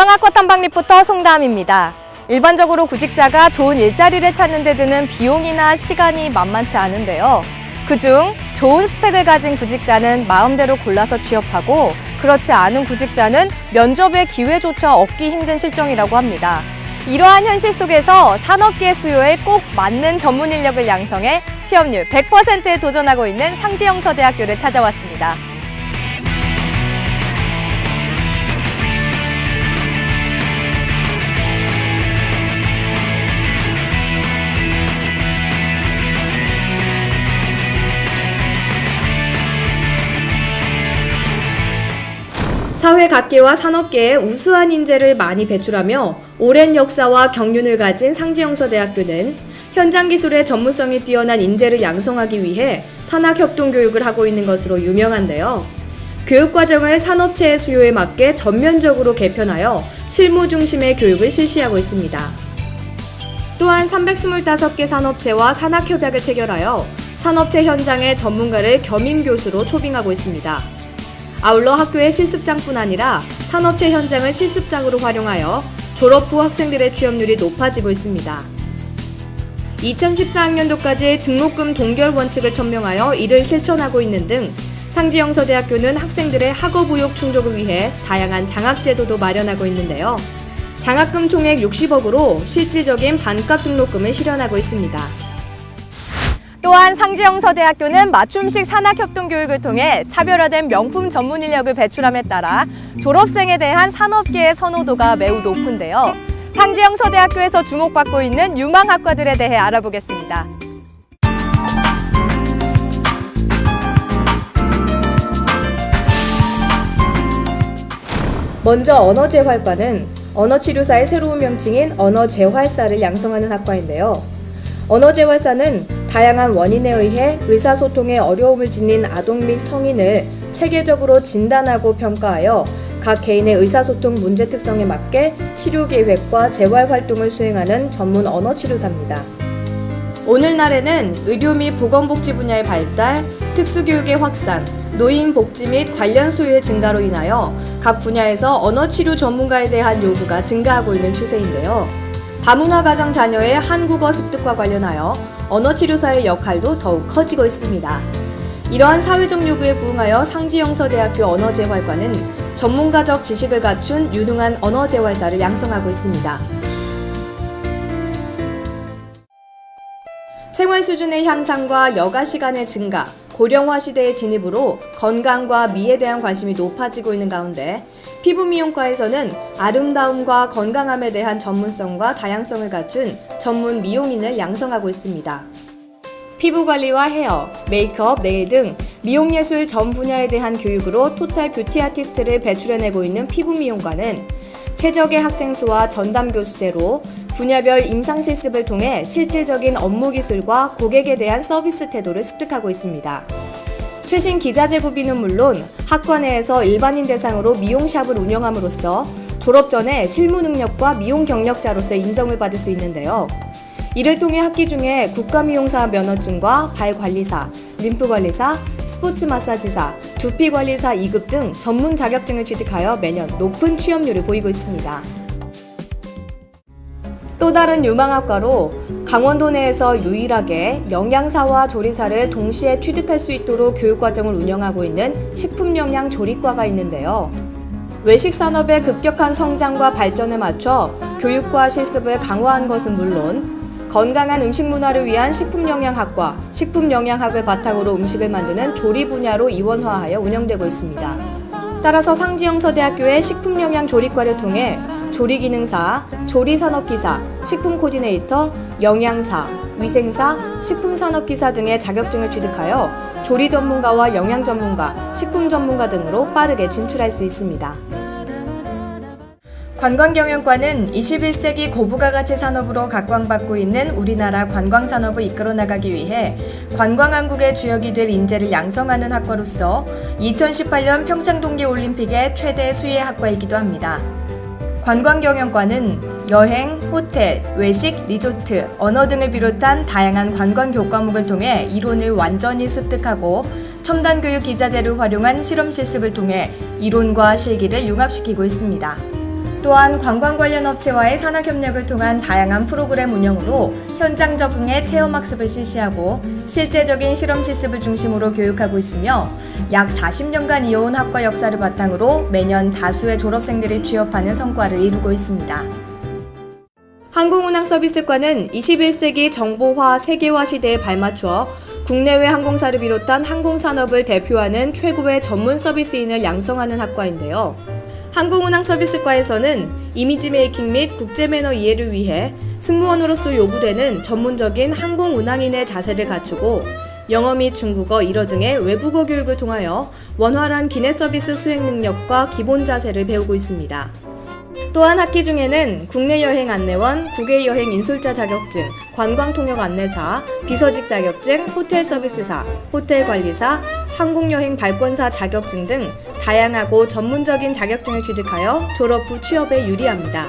유망학과 탐방 리포터 송다함입니다. 일반적으로 구직자가 좋은 일자리를 찾는 데 드는 비용이나 시간이 만만치 않은데요. 그중 좋은 스펙을 가진 구직자는 마음대로 골라서 취업하고 그렇지 않은 구직자는 면접의 기회조차 얻기 힘든 실정이라고 합니다. 이러한 현실 속에서 산업계의 수요에 꼭 맞는 전문 인력을 양성해 취업률 100%에 도전하고 있는 상지영서대학교를 찾아왔습니다. 사회 각계와 산업계에 우수한 인재를 많이 배출하며 오랜 역사와 경륜을 가진 상지영서대학교는 현장 기술의 전문성이 뛰어난 인재를 양성하기 위해 산학협동 교육을 하고 있는 것으로 유명한데요. 교육 과정을 산업체의 수요에 맞게 전면적으로 개편하여 실무 중심의 교육을 실시하고 있습니다. 또한 325개 산업체와 산학협약을 체결하여 산업체 현장의 전문가를 겸임 교수로 초빙하고 있습니다. 아울러 학교의 실습장뿐 아니라 산업체 현장을 실습장으로 활용하여 졸업 후 학생들의 취업률이 높아지고 있습니다. 2014학년도까지 등록금 동결 원칙을 천명하여 이를 실천하고 있는 등 상지영서대학교는 학생들의 학업 의욕 충족을 위해 다양한 장학 제도도 마련하고 있는데요. 장학금 총액 60억으로 실질적인 반값 등록금을 실현하고 있습니다. 또한 상지영서대학교는 맞춤식 산학협동교육을 통해 차별화된 명품 전문 인력을 배출함에 따라 졸업생에 대한 산업계의 선호도가 매우 높은데요. 상지영서대학교에서 주목받고 있는 유망학과들에 대해 알아보겠습니다. 먼저 언어재활과는 언어치료사의 새로운 명칭인 언어재활사를 양성하는 학과인데요. 언어재활사는 다양한 원인에 의해 의사소통에 어려움을 지닌 아동 및 성인을 체계적으로 진단하고 평가하여 각 개인의 의사소통 문제 특성에 맞게 치료 계획과 재활 활동을 수행하는 전문 언어 치료사입니다. 오늘날에는 의료 및 보건복지 분야의 발달, 특수교육의 확산, 노인 복지 및 관련 수요의 증가로 인하여 각 분야에서 언어 치료 전문가에 대한 요구가 증가하고 있는 추세인데요. 다문화 가정 자녀의 한국어 습득과 관련하여 언어치료사의 역할도 더욱 커지고 있습니다. 이러한 사회적 요구에 부응하여 상지영서대학교 언어재활과는 전문가적 지식을 갖춘 유능한 언어재활사를 양성하고 있습니다. 생활 수준의 향상과 여가 시간의 증가, 고령화 시대의 진입으로 건강과 미에 대한 관심이 높아지고 있는 가운데 피부 미용과에서는 아름다움과 건강함에 대한 전문성과 다양성을 갖춘 전문 미용인을 양성하고 있습니다. 피부 관리와 헤어, 메이크업, 네일 등 미용 예술 전 분야에 대한 교육으로 토탈 뷰티 아티스트를 배출해내고 있는 피부 미용과는 최적의 학생 수와 전담 교수제로 분야별 임상 실습을 통해 실질적인 업무 기술과 고객에 대한 서비스 태도를 습득하고 있습니다. 최신 기자재 구비는 물론 학과 내에서 일반인 대상으로 미용샵을 운영함으로써 졸업 전에 실무 능력과 미용 경력자로서 인정을 받을 수 있는데요. 이를 통해 학기 중에 국가미용사 면허증과 발관리사, 림프관리사, 스포츠 마사지사, 두피관리사 2급 등 전문 자격증을 취득하여 매년 높은 취업률을 보이고 있습니다. 또 다른 유망학과로 강원도 내에서 유일하게 영양사와 조리사를 동시에 취득할 수 있도록 교육과정을 운영하고 있는 식품영양조리과가 있는데요. 외식 산업의 급격한 성장과 발전에 맞춰 교육과 실습을 강화한 것은 물론 건강한 음식 문화를 위한 식품영양학과, 식품영양학을 바탕으로 음식을 만드는 조리 분야로 이원화하여 운영되고 있습니다. 따라서 상지영서대학교의 식품영양조리과를 통해 조리기능사, 조리산업기사, 식품코디네이터, 영양사, 위생사, 식품산업기사 등의 자격증을 취득하여 조리 전문가와 영양 전문가, 식품 전문가 등으로 빠르게 진출할 수 있습니다. 관광경영과는 21세기 고부가 가치 산업으로 각광받고 있는 우리나라 관광산업을 이끌어 나가기 위해 관광왕국의 주역이 될 인재를 양성하는 학과로서 2018년 평창 동계올림픽의 최대 수혜 학과이기도 합니다. 관광경영과는 여행, 호텔, 외식, 리조트, 언어 등을 비롯한 다양한 관광 교과목을 통해 이론을 완전히 습득하고 첨단 교육 기자재를 활용한 실험 실습을 통해 이론과 실기를 융합시키고 있습니다. 또한 관광 관련 업체와의 산학 협력을 통한 다양한 프로그램 운영으로 현장 적응의 체험 학습을 실시하고 실제적인 실험 실습을 중심으로 교육하고 있으며 약 40년간 이어온 학과 역사를 바탕으로 매년 다수의 졸업생들이 취업하는 성과를 이루고 있습니다. 항공운항 서비스과는 21세기 정보화 세계화 시대에 발맞춰 국내외 항공사를 비롯한 항공산업을 대표하는 최고의 전문 서비스인을 양성하는 학과인데요. 항공운항 서비스과에서는 이미지 메이킹 및 국제 매너 이해를 위해 승무원으로서 요구되는 전문적인 항공운항인의 자세를 갖추고 영어 및 중국어, 일어 등의 외국어 교육을 통하여 원활한 기내 서비스 수행 능력과 기본 자세를 배우고 있습니다. 또한 학기 중에는 국내 여행 안내원, 국외 여행 인솔자 자격증, 관광 통역 안내사, 비서직 자격증, 호텔 서비스사, 호텔 관리사, 항공 여행 발권사 자격증 등 다양하고 전문적인 자격증을 취득하여 졸업 후 취업에 유리합니다.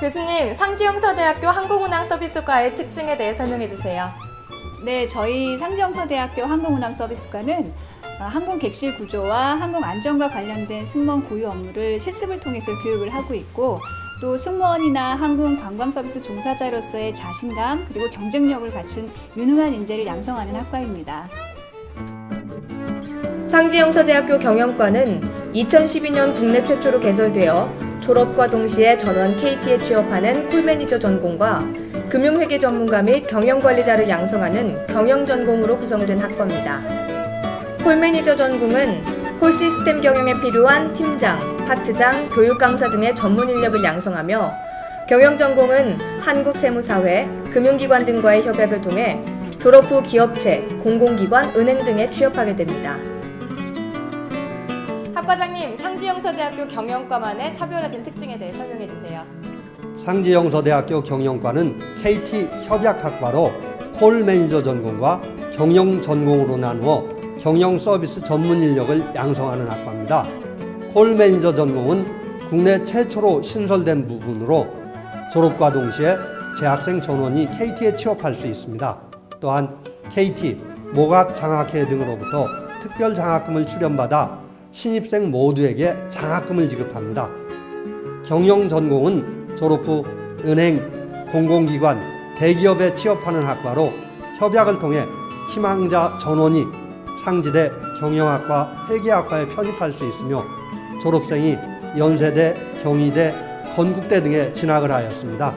교수님, 상지영서대학교 항공운항 서비스과의 특징에 대해 설명해 주세요. 네, 저희 상지영서대학교 항공운항 서비스과는 어, 항공 객실 구조와 항공 안전과 관련된 승무원 고유 업무를 실습을 통해서 교육을 하고 있고 또 승무원이나 항공 관광 서비스 종사자로서의 자신감 그리고 경쟁력을 갖춘 유능한 인재를 양성하는 학과입니다. 상지영서대학교 경영과는 2012년 국내 최초로 개설되어 졸업과 동시에 전원 KT에 취업하는 콜매니저 전공과 금융회계 전문가 및 경영관리자를 양성하는 경영 전공으로 구성된 학과입니다. 콜매니저 전공은 콜 시스템 경영에 필요한 팀장, 파트장, 교육 강사 등의 전문 인력을 양성하며 경영 전공은 한국세무사회, 금융기관 등과의 협약을 통해 졸업 후 기업체, 공공기관, 은행 등에 취업하게 됩니다. 학과장님, 상지영서대학교 경영과만의 차별화된 특징에 대해 설명해 주세요. 상지영서대학교 경영과는 KT 협약학과로 콜 매니저 전공과 경영 전공으로 나누어 경영 서비스 전문 인력을 양성하는 학과입니다. 콜 매니저 전공은 국내 최초로 신설된 부분으로 졸업과 동시에 재학생 전원이 KT에 취업할 수 있습니다. 또한 KT, 모각 장학회 등으로부터 특별 장학금을 출연받아 신입생 모두에게 장학금을 지급합니다. 경영 전공은 졸업 후 은행, 공공기관, 대기업에 취업하는 학과로 협약을 통해 희망자 전원이 상지대 경영학과 회계학과에 편입할 수 있으며 졸업생이 연세대, 경희대, 건국대 등에 진학을 하였습니다.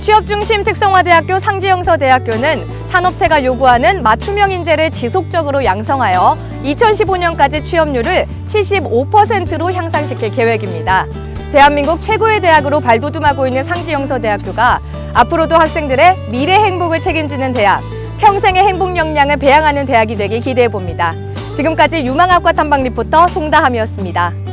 취업 중심 특성화대학교 상지영서대학교는 산업체가 요구하는 맞춤형 인재를 지속적으로 양성하여 2015년까지 취업률을 75%로 향상시킬 계획입니다. 대한민국 최고의 대학으로 발돋움하고 있는 상지영서대학교가 앞으로도 학생들의 미래 행복을 책임지는 대학, 평생의 행복 역량을 배양하는 대학이 되길 기대해 봅니다. 지금까지 유망학과 탐방 리포터 송다함이었습니다.